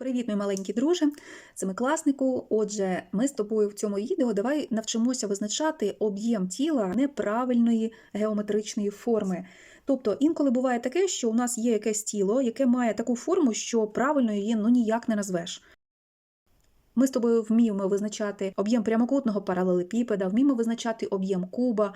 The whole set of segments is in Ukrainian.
Привіт, мій маленький друже, семикласнику. Отже, ми з тобою в цьому відео давай навчимося визначати об'єм тіла неправильної геометричної форми. Тобто інколи буває таке, що у нас є якесь тіло, яке має таку форму, що правильно її ну ніяк не назвеш. Ми з тобою вміємо визначати об'єм прямокутного паралелепіпеда, вміємо визначати об'єм куба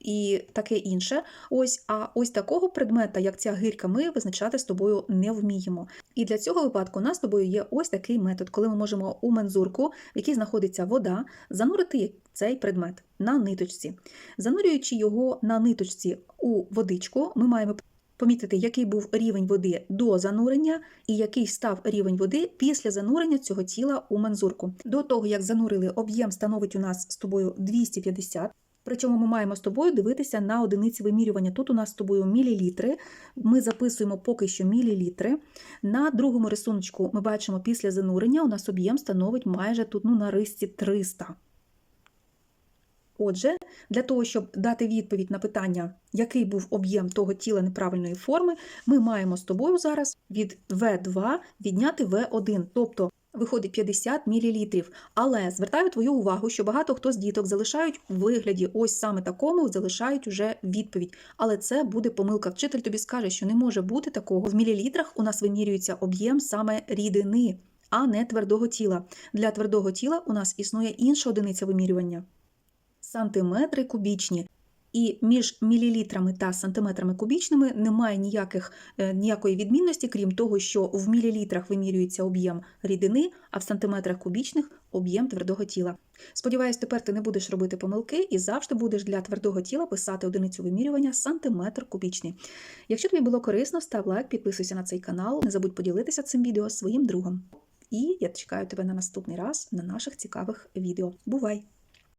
і таке інше. Ось, а ось такого предмета, як ця гирька, ми визначати з тобою не вміємо. І для цього випадку у нас з тобою є ось такий метод, коли ми можемо у мензурку, в якій знаходиться вода, занурити цей предмет на ниточці. Занурюючи його на ниточці у водичку, ми маємо помітити, який був рівень води до занурення і який став рівень води після занурення цього тіла у мензурку. До того, як занурили, об'єм становить у нас з тобою 250. Причому ми маємо з тобою дивитися на одиниці вимірювання. Тут у нас з тобою мілілітри. Ми записуємо поки що мілілітри. На другому рисунку ми бачимо після занурення у нас об'єм становить майже тут ну, на рисці 300. Отже, для того, щоб дати відповідь на питання, який був об'єм того тіла неправильної форми, ми маємо з тобою зараз від В2 відняти В1, тобто виходить 50 мл. Але звертаю твою увагу, що багато хто з діток залишають у вигляді ось саме такому, залишають уже відповідь. Але це буде помилка. Вчитель тобі скаже, що не може бути такого. В мілілітрах у нас вимірюється об'єм саме рідини, а не твердого тіла. Для твердого тіла у нас існує інша одиниця вимірювання сантиметри кубічні. І між мілілітрами та сантиметрами кубічними немає ніяких, е, ніякої відмінності, крім того, що в мілілітрах вимірюється об'єм рідини, а в сантиметрах кубічних об'єм твердого тіла. Сподіваюсь, тепер ти не будеш робити помилки і завжди будеш для твердого тіла писати одиницю вимірювання сантиметр кубічний. Якщо тобі було корисно, став лайк, підписуйся на цей канал, не забудь поділитися цим відео своїм другом. І я чекаю тебе на наступний раз на наших цікавих відео. Бувай!